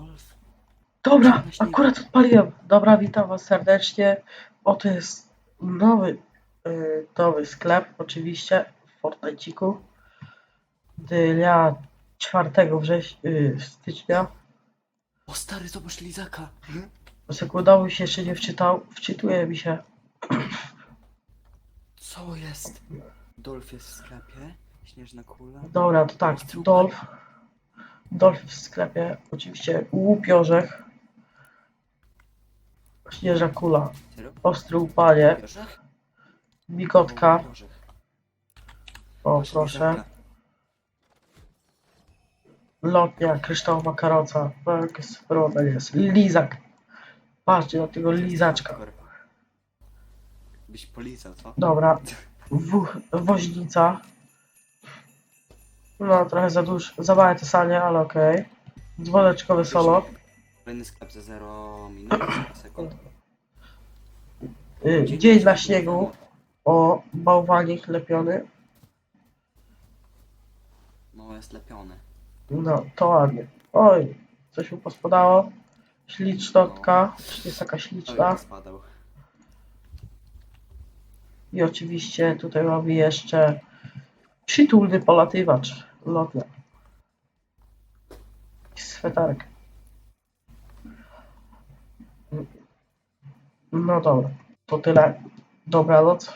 Dolf? Dobra, akurat odpaliłem. Dobra, witam was serdecznie. Oto jest nowy, yy, nowy sklep, oczywiście, w Fortnite'iku. Dnia 4 września, yy, stycznia. O stary, zobacz lizaka. Sekundowy się jeszcze nie wczytał, wczytuje mi się. Co jest? Dolf jest w sklepie. Śnieżna kula. Dobra, to tak, Dolf. Dolf w sklepie, oczywiście łupi orzech. Śnieżna kula, ostry Orzech? migotka, O, proszę. Lotnia, kryształowa karoca. O, Jaki sprodel jest. Lizak. Patrzcie na tego lizaczka. Byś polizał, co? Dobra. W, woźnica. No, trochę za dużo, za małe te sanie, ale okej. Dzwoneczkowe solo. Kolejny sklep za 0 minut, 0 sekund. Y, dzień na śniegu. O, bałwanik lepiony. Małe slepione. No, to ładnie. Oj, coś mu pospadało. Ślicznotka. Czy jest taka śliczna? spadał. I oczywiście tutaj mamy jeszcze przytulny polatywacz lotnia. I Sweterek. No dobra, to tyle. Dobranoc.